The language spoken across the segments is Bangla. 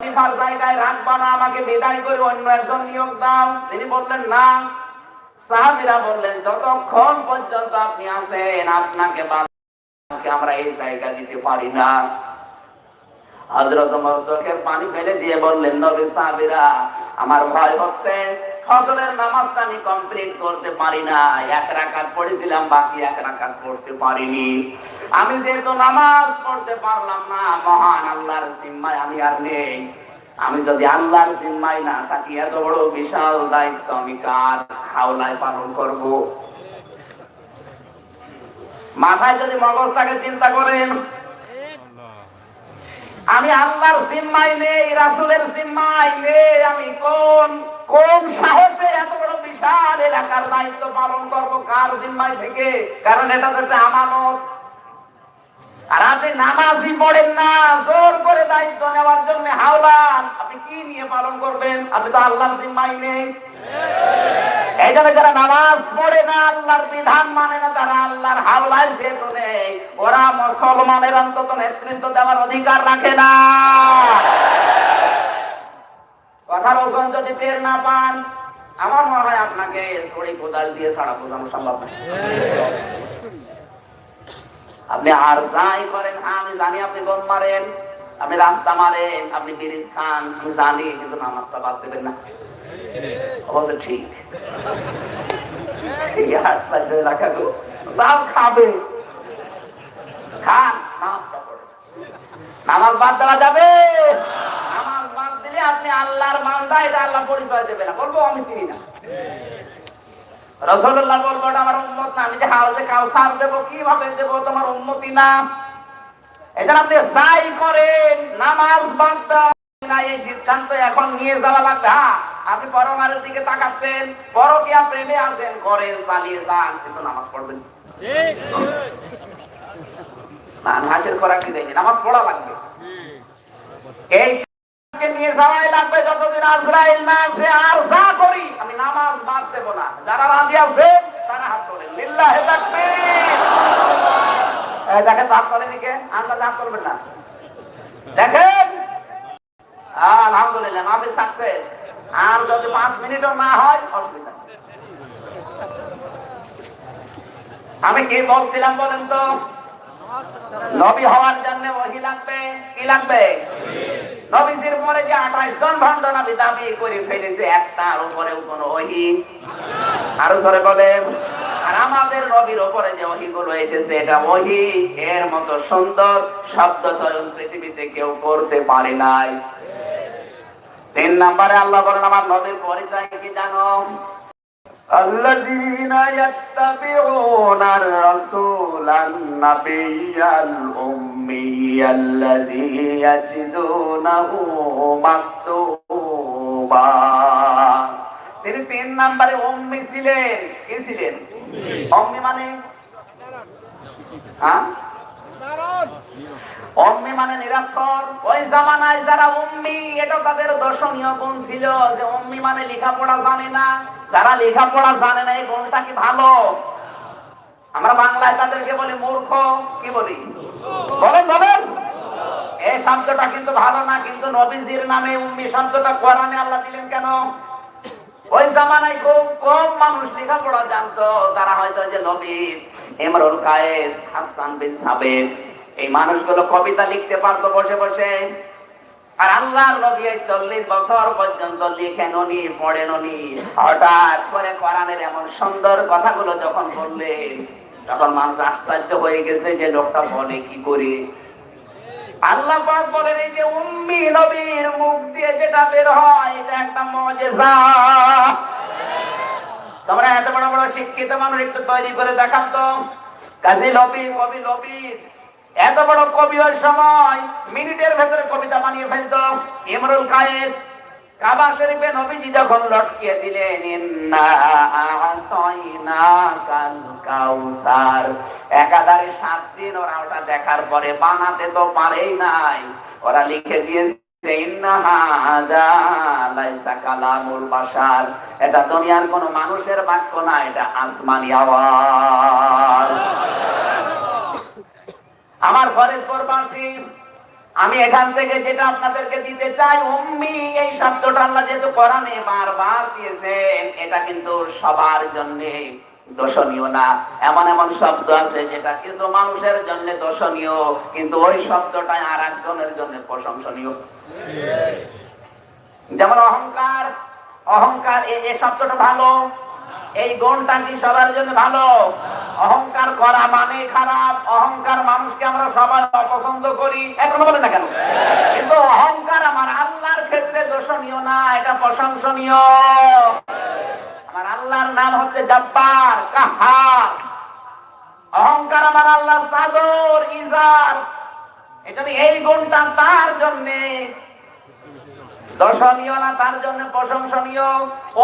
খলিফার জায়গায় রাখবা না আমাকে বিদায় করে অন্য একজন নিয়োগ দাও। তিনি বললেন, না। সাহাবিরা বললেন, যতক্ষণ পর্যন্ত আপনি আছেন, আপনাকে আমরা এই জায়গা দিতে পারি না। হজরত চোখের পানি ফেলে দিয়ে বললেন, নবী সাহাবিরা, আমার ভয় হচ্ছে। ফজরের নামাজটা আমি কমপ্লিট করতে পারি না এক রাকাত পড়েছিলাম, বাকি এক রাকাত পড়তে পারিনি। আমি যেহেতু নামাজ পড়তে পারলাম না, মহান আল্লাহর জিম্মায় আমি আর নেই। আমি যদি আল্লাহর জিম্মায় না থাকি, এত বড় বিশাল দায়িত্ব আমি কার হাওলায় পালন করব? মাথায় যদি মগজটাকে চিন্তা করেন। আমি আল্লাহর জিম্মায় নেই, রাসূলের জিম্মায় নেই, আমি কোন কোন সাহসে এত বড় বিশাল এলাকার দায়িত্ব পালন করব, কার জিম্মায় থেকে? কারণ এটা তো একটা আমানত। আর আপনি নামাজই পড়েন না, জোর করে দায়িত্ব নেওয়ার জন্য হাওলান আপনি কি নিয়ে পালন করবেন? আপনি তো আল্লাহর জিম্মায় নেই। জন্য যারা নামাজ পড়ে না, আল্লাহর বিধান মানে না, তারা আল্লাহর হাওলায় যেত নেই। ওরা মুসলমানের অন্তত নেতৃত্ব দেওয়ার অধিকার রাখে না। কথার ওজন যদি টের না পান, আমার মনে হয় আপনাকে ছড়ি কোদাল দিয়ে ছাড়া বোঝানো সম্ভব না। আপনি আর যাই করেন হ্যাঁ আমি জানি আপনি গম মারেন, আপনি রাস্তা মারেন, আপনি ব্রিজ খান, আমি জানি, কিন্তু নামাজটা বাদ দেবেন না। নামাজ বাদ দেওয়া যাবে। নামাজ বাদ দিলে আপনি আল্লাহর মান্দা এটা আল্লাহ পরিচয় দেবে না। বলব, আমি চিনি না। রসগোল্লা বলব আমার উন্মত না। আমি যে হাউজে কাউসার দেবো, কীভাবে দেবো? তোমার উন্নতি না। এটা আপনি যাই করেন। নামাজ বাদ দেওয়া এই সিদ্ধান্ত এখন নিয়ে যাওয়া লাগবে। হ্যাঁ। আপনি পরমারের দিকে তাকাচ্ছেন, পরকিয়া প্রেমে আছেন করেন চালিয়ে যান, কিন্তু নামাজ পড়বেন না। যারা তারা হাত দেখেন, হাত হাত করবেন না। দেখেন? আলহামদুলিল্লাহ আর যদি পাঁচ মিনিটও না হয় আমি কি বলছিলাম বলেন তো? নবী হওয়ার জন্য ওহি লাগবে? কি লাগবে? নবীজির পরে যে আঠাশ জন ভণ্ড নবী দাবি করে ফেলেছে, একটার উপরে কোনো ওহি। আরও ধরে বলে আর আমাদের নবীর উপরে যে ওহি গুলো এসেছে, এটা ওহি। এর মতো সুন্দর শব্দ চয়ন পৃথিবীতে কেউ করতে পারে নাই। তিন নম্বরে আল্লাহ বলেন আমার নবীর পরিচয় কি জানো الذين يتبعون الرسول النبي الأمي الذي يجدونه مكتوبا তিনি তিন নম্বরে অম্মি ছিলেন কি ছিলেন অম্মি মানে হ্যাঁ অম্মি মানে নিরক্ষর। ওই জামানায় যারা উম্মি এটা তাদের দর্শনীয় গুণ ছিল যে অম্মি মানে লেখাপড়া জানে না। যারা লেখাপড়া জানে না, এই গুণটা কি ভালো? আমরা বাংলায় তাদেরকে বলি মূর্খ। কি বলি? বলেন বলেন। এই শব্দটা কিন্তু ভালো না, কিন্তু নবীজির নামে উম্মি শব্দটা কোরআনে আল্লাহ দিলেন কেন? ওই জামানায় খুব কম মানুষ লেখাপড়া জানতো। তারা হয়তো যে নবী ইমরুল কায়েস, হাসান বিন সাবেদ এই মানুষগুলো কবিতা লিখতে পারতো বসে বসে। আর আল্লাহর নবী চল্লিশ বছর পর্যন্ত লিখেন উনি পড়েন উনি হঠাৎ করে কোরআনের এমন সুন্দর কথাগুলো যখন বললেন, তখন মানুষ আশ্চর্য হয়ে গেছে যে লোকটা বলে কি করে। আল্লাহ পাক বলেন, এই যে উম্মি নবীর মুখ দিয়ে যেটা বের হয়, এটা একটা মজেজা। তোমরা এত বড় বড় শিক্ষিত মানুষ একটু তৈরি করে দেখাম তো। কাজী নবী, কবি লবি এত বড় কবি ওই সময় মিনিটের ভেতরে কবিতা বানিয়ে ফেলত। ইমরুল কায়েস কাবা শরীফে নবীজি যখন লটকিয়ে দিলেন কাউসার। একাধারে সাত দিন ওরা ওটা দেখার পরে বানাতে তো পারেই নাই। ওরা লিখে দিয়েছে এটা দুনিয়ার কোনো মানুষের বাক্য না, এটা আসমানি আওয়াজ। আমার ঘরের পরবাসী আমি এখান থেকে যেটা আপনাদেরকে দিতে চাই, উম্মি, এই শব্দটা আল্লাহ যেহেতু কোরআনে বারবার দিয়েছেন, এটা কিন্তু সবার জন্য দর্শনীয় না। এমন এমন শব্দ আছে যেটা কিছু মানুষের জন্য দর্শনীয়, কিন্তু ওই শব্দটা আর একজনের জন্য প্রশংসনীয়। যেমন অহংকার অহংকার এই শব্দটা ভালো। এই গুণটা কি সবার জন্য ভালো। অহংকার করা মানে খারাপ। অহংকার মানুষকে আমরা সবাই অপছন্দ করি। এখনও বলে না কেন? কিন্তু অহংকার আমার আল্লাহর ক্ষেত্রে দোষণীয় না, এটা প্রশংসনীয়। আমার আল্লাহর নাম হচ্ছে জব্বার, কাহার। অহংকার আমার আল্লাহর সাদর ইজার। এখানে এই গুণটা তার জন্যে দর্শনীয় না তার জন্য প্রশংসনীয়।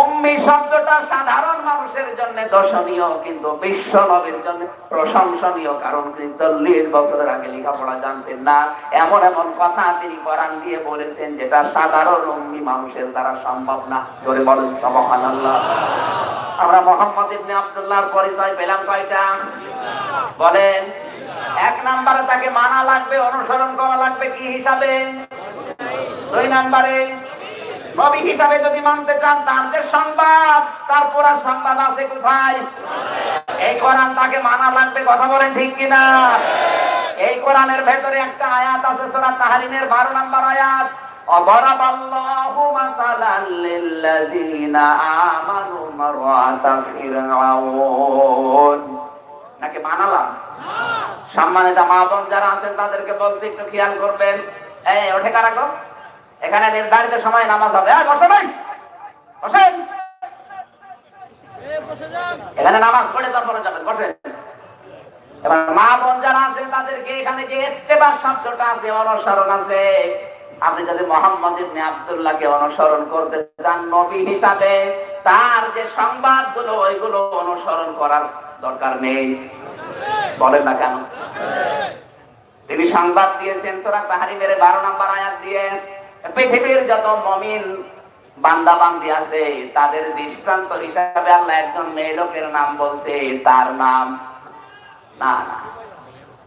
অম্মি শব্দটা সাধারণ মানুষের জন্য দর্শনীয়, কিন্তু বিশ্ব নবীর জন্য প্রশংসনীয়, কারণ তিনি চল্লিশ বছরের আগে লেখাপড়া জানতেন না। এমন এমন কথা তিনি কোরআন দিয়ে বলেছেন, যেটা সাধারণ অম্মি মানুষের দ্বারা সম্ভব না। ধরে বলেন সবহান আল্লাহ আমরা মোহাম্মদ ইবনে আব্দুল্লাহর পরিচয় পেলাম কয়টা? বলেন, এক নাম্বারে তাকে মানা লাগবে, অনুসরণ করা লাগবে কি হিসাবে? দুই নম্বরে নবী হিসাবে যদি মানতে চান তাদের সংবাদ, তার পুরা সংবাদ আছে কোথায়? এই কোরআন তাকে মানা লাগবে, কথা বলেন ঠিক কিনা? এই কোরআনের ভেতরে একটা আয়াত আছে, সোরা তাহারিনের বারো নম্বর আয়াত। অবরব আল্লাহু মাসালান লিল্লাযিনা আমানু মারাতা ফিরআউন। নাকি মানালাম? সম্মানিত মা যারা আছেন, তাদেরকে বলছি, একটু খেয়াল করবেন। এই, ওঠে কারা গো? এখানে নির্ধারিত সময় নামাজ হবে। বসেন। এখানে নামাজ পড়ে তারপরে যাবেন। বসেন। এবার মা বোন যারা আছেন তাদেরকে এখানে যে ইত্তেবার শব্দটা আছে, অনুসরণ আছে। আপনি যদি মোহাম্মদ ইবনে আব্দুল্লাহকে অনুসরণ করতে চান, নবী হিসাবে তার যে সংবাদগুলো, ওইগুলো অনুসরণ করার দরকার নেই। বলেন না কেন? তিনি সংবাদ দিয়েছেন, সোরা তাহারিমের বারো নাম্বার আয়াত দিয়ে। পৃথিবীর যত মমিন বান্দা বান্দি আছে, তাদের দৃষ্টান্ত হিসাবে আল্লাহ একজন মেয়ে লোকের নাম বলছে, তার নাম না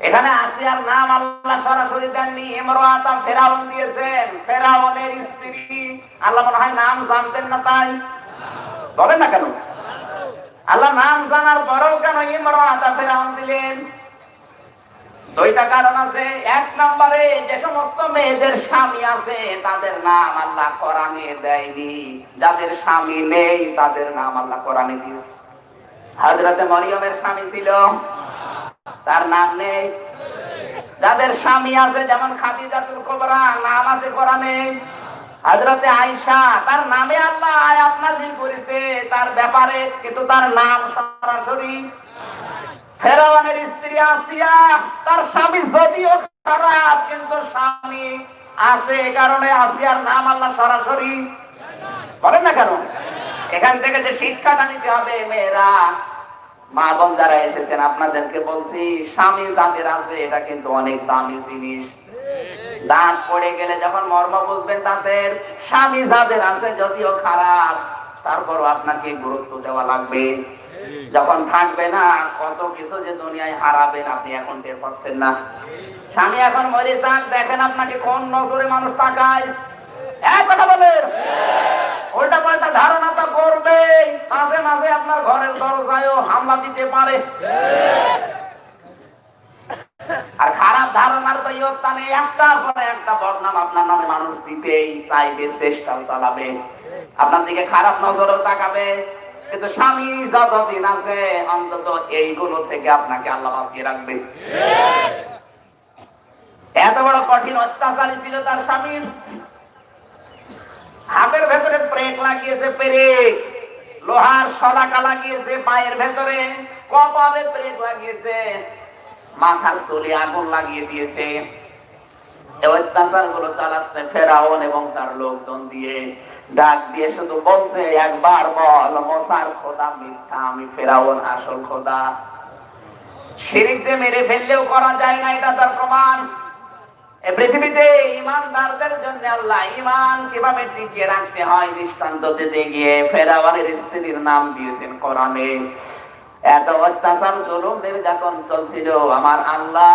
এখানে আসিয়ার নাম আল্লাহ সরাসরি দেননি, ইমরাতা ফেরাউন দিয়েছেন। ফেরাউনের স্ত্রী, আল্লাহ মনে হয় নাম জানতেন না তাই? বলেন না কেন? আল্লাহ নাম জানার পরেও কেন ইমরাতা ফেরাউন দিলেন? দুইটা কারণ আছে। এক নম্বরে, যে সমস্ত মেয়েদের স্বামী আছে, তাদের নাম আল্লাহ কোরআনে দেয়নি। যাদের স্বামী নেই, তাদের নাম আল্লাহ কোরআনে দিয়েছে। হযরতে মরিয়মের স্বামী ছিল। তার নাম নেই। যাদের স্বামী আছে, যেমন খাদিজাতুল কুবরা, নাম আছে কোরআনে। হযরতে আয়েশা, তার নামে আল্লাহ আয়াত নাযিল করেছে। তার ব্যাপারে কিন্তু তার নাম সরাসরি আসিয়া, তার স্বামী যদিও খারাপ, কিন্তু স্বামী আছে এই কারণে আসিয়ার নাম আল্লাহ সরাসরি বলেন না কেন? এখান থেকে যে শিক্ষাটা নিতে হবে মেয়েরা, মা বোন যারা এসেছেন, আপনাদেরকে বলছি, স্বামী যাদের আছে, এটা কিন্তু অনেক দামি জিনিস। দাঁত পড়ে গেলে যখন মর্ম বুঝবেন তাদের স্বামী যাদের আছে, যদিও খারাপ, তারপরও আপনাকে গুরুত্ব দেওয়া লাগবে। যখন থাকবে না, কত কিছু যে দুনিয়ায় হারাবেন আপনি এখন টের পাচ্ছেন না। স্বামী এখন মরে দেখেন আপনাকে কোন নজরে মানুষ তাকায়। আপনার খারাপ আপনার দিকে খারাপ নজরও তাকাবে। কিন্তু স্বামী যতদিন আছে, অন্তত এইগুলো থেকে আপনাকে আল্লাহ বাঁচিয়ে রাখবে। এত বড় কঠিন অত্যাচারী ছিল তার স্বামীর হাতের ভেতরে ব্রেক লাগিয়েছে, পেরেক। লোহার সলাকা লাগিয়েছে, পায়ের ভেতরে কপালে ব্রেক লাগিয়েছে। মাথার চুলে আগুন লাগিয়ে দিয়েছে। এই চালাচ্ছে ফেরাউন এবং তার লোকজন দিয়ে। ডাক দিয়ে শুধু বলছে, একবার বল খোদা মিথ্যা, আমি ফেরাউন আসল খোদা। যে মেরে ফেললেও করা যায় না এটা তার প্রমাণ পৃথিবীতে ইমানদারদের জন্য আল্লাহ ইমান কীভাবে টিকিয়ে রাখতে হয় দৃষ্টান্ত দিতে গিয়ে ফেরাওয়ানের স্ত্রীর নাম দিয়েছেন কোরআনে। এত অত্যাচার, জুলুম, নির্যাতন চলছিল। আমার আল্লাহ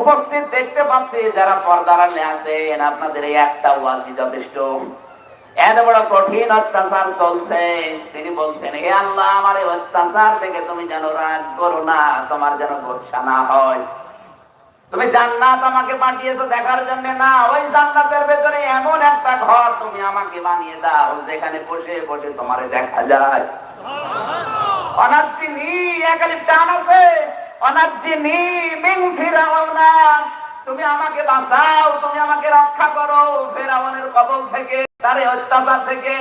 উপস্থিত দেখতে পাচ্ছি যারা পর্দার আড়ালে আছেন, আপনাদের এই একটা ওয়াজি যথেষ্ট। এত বড় কঠিন অত্যাচার চলছে। তিনি বলছেন, হে আল্লাহ, আমার এই অত্যাচার থেকে তুমি যেন রাগ করো না, তোমার যেন গোসা না হয়। তুমি জান্নাত আমাকে পাঠিয়েছো দেখার জন্য না, ওই জান্নাতের ভেতরে এমন একটা ঘর তুমি আমাকে বানিয়ে দাও, যেখানে বসে বসে তোমারে দেখা যায়। অনার্জিনি একালি টান আছে। তুমি আমাকে বাঁচাও, তুমি আমাকে রক্ষা করো। ফেরাউনের কবল থেকে, তার অত্যাচার থেকে,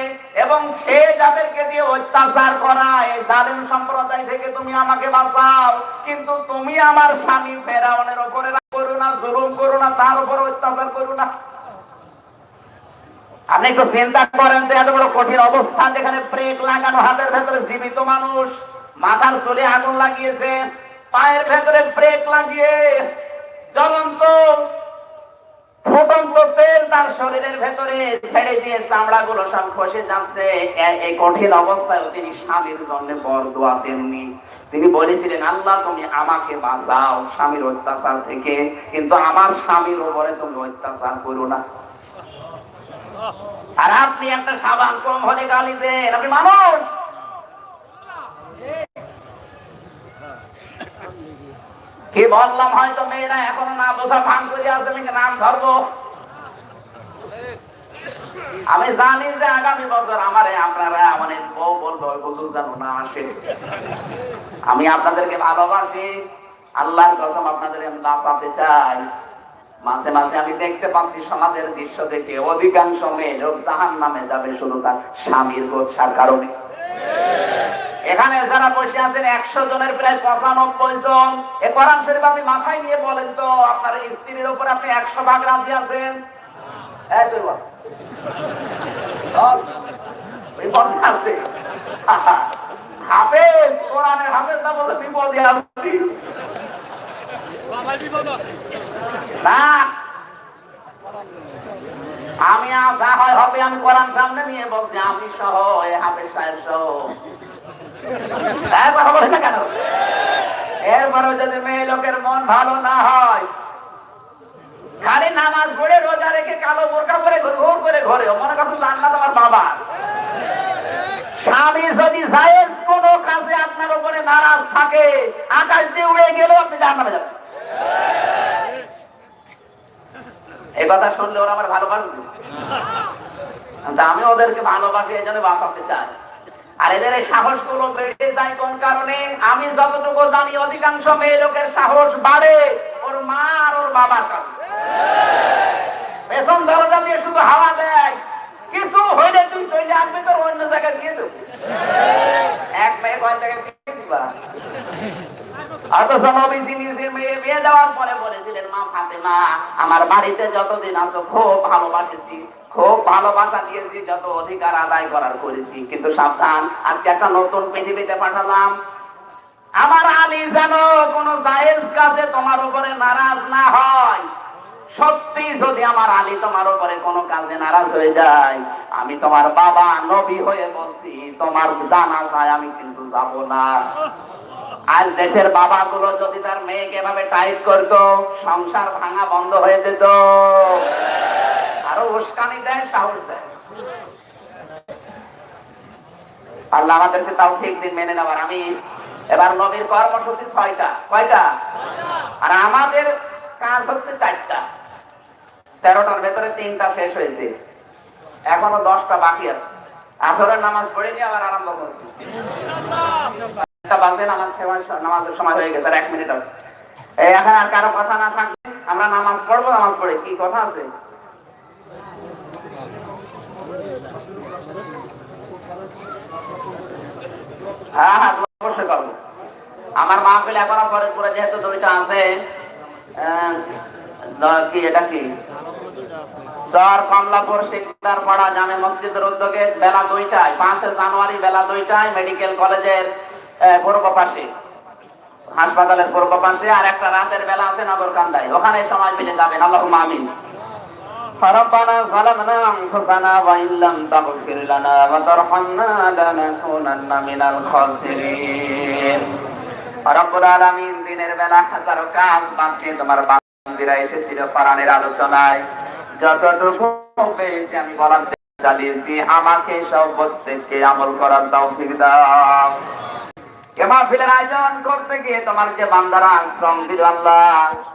এবং সে যাদেরকে দিয়ে অত্যাচার করা, এই জালিম সম্প্রদায় থেকে তুমি আমাকে বাঁচাও। কিন্তু তুমি আমার স্বামী, ফেরাউনের রাগ করো না, জুলুম করো না, তার উপর অত্যাচার করো না। আপনি একটু চিন্তা করেন যে এত বড় কঠিন অবস্থান যেখানে ব্রেক লাগানো, হাতের ভেতরে জীবিত মানুষ, মাথার চুলে আগুন লাগিয়েছে। পায়ের ভেতরে ব্রেক লাগিয়ে জ্বলন্ত তিনি বলেছিলেন, আল্লাহ, তুমি আমাকে বাঁচাও স্বামীর অত্যাচার থেকে। কিন্তু আমার স্বামীর উপরে তুমি অত্যাচার করো না। আর আপনি একটা সাবান কম হলে গালি দেন। আপনি মানুষ! কি বললাম? হয়তো মেয়েরা এখনও না বোঝা ভান করে আছে, আমি নাম ধরবো? আমি জানি যে আগামী বছর আমার, আপনারা মানে বউ বলব বুঝুক যেন না আসে। আমি আপনাদেরকে ভালোবাসি, আল্লাহর কসম আপনাদের আমি বাঁচাতে চাই। মাঝে মাঝে আমি দেখতে পাচ্ছি সমাজের দৃশ্য দেখে অধিকাংশ মেয়ে লোক জাহান নামে যাবে শুধু তার স্বামীর গোচ্ছার কারণে। এখানে যারা বসে আছেন, একশো জনের প্রায় পঁচানব্বই জন। এ কোরআন শরীফ আপনি মাথায় নিয়ে বলেন তো, আপনার স্ত্রীর উপরে আপনি একশো ভাগ রাজি আছেন? আমি যা হয় হবে আমি কোরআন সামনে নিয়ে বলছি, আমি সহ হাফেজ সাহেব সহ। খালি নামাজ পড়ে রোজা রেখে কালো পরে ঘুর করে ঘরে। মনে করছে তোমার বাবা। স্বামী যদি কোন কাজে আপনার উপরে নারাজ থাকে, আকাশ দিয়ে উড়ে গেলেও আপনি যাবেন। এই কথা শুনলে ওরা আমার ভালোবাসবে। আমি ওদেরকে ভালোবাসি, এই জন্য বাঁচাতে চাই আর এদের সাহসগুলো বেড়ে যায় কোন কারণে? আমি যতটুকু জানি, অধিকাংশ মেয়ে লোকের সাহস বাড়ে ওর মা আর ওর বাবার পেছন দরজা দিয়ে শুধু হাওয়া দেয়, কিছু হইলে তুই চলে আসবে, তোর অন্য জায়গায় দিয়ে দেবো এক মেয়ে কয় জায়গায় আমার বাড়িতে যতদিন আছো, খুব ভালোবাসেছি। খুব ভালোবাসা দিয়েছি, যত অধিকার আদায় করার করেছি। কিন্তু সাবধান, আজকে একটা নতুন পৃথিবীতে পাঠালাম। আমার আলী যেন কোন জায়েজ কাজে তোমার উপরে নারাজ না হয়। সত্যি যদি আমার আলী তোমার উপরে কোনো কাজে নারাজ হয়ে যায়, আমি তোমার বাবা নবী হয়ে বলছি, তোমার জানা যায়, আমি কিন্তু যাব না। আজ দেশের বাবাগুলো যদি তার মেয়েকে এভাবে টাইট করতো, সংসার ভাঙা বন্ধ হয়ে যেত। আরও উস্কানি দেয়, সাহস দেয়। আমাদেরকে তাও ঠিক দিন, মেনে আমি এবার নবীর কর্মসূচি ছয়টা। কয়টা? আর আমাদের কাজ হচ্ছে চারটা। তেরোটার ভেতরে তিনটা শেষ হয়েছে। এখনও দশটা বাকি আছে। আসরের নামাজ পড়ে নিয়ে আবার আরম্ভ করছি। বাজে নামাজ সেবা- নামাজের সময় হয়ে গেছে এক মিনিট আছে। এখন আর কারও কথা না থাকলে আমরা নামাজ পড়ব, নামাজ পড়ে কি কথা আছে? হ্যাঁ হ্যাঁ অবশ্যই আমার যেহেতু আছে কি এটা কি? চর কমলাপুর শিকদার পাড়া, জামে মসজিদের উদ্যোগে বেলা দুইটায়, পাঁচে জানুয়ারি বেলা দুইটায়, মেডিকেল কলেজের পূর্ব পাশে হাসপাতালের পূর্ব পাশে আর একটা রাতের বেলা আছে নগরকান্দায় ওখানে সময় মিলে যাবেন আল্লাহ আমিন ربنا ظلمنا أنفسنا وإن لم تغفر لنا وترحمنا لنكونن من الخاسرين রব্বুল আলামিন দিনের বেলা হাজারো কাজ বাদ দিয়ে তোমার বান্দিরা এসেছিল কোরআনের আলোচনায় যতটুকু পেয়েছি আমি বলার চেষ্টা চালিয়েছি আমাকে সব প্রত্যেককে আমল করার তৌফিক দাও এ মাহফিলের আয়োজন করতে গিয়ে তোমার যে বান্দারা শ্রম দিল আল্লাহ।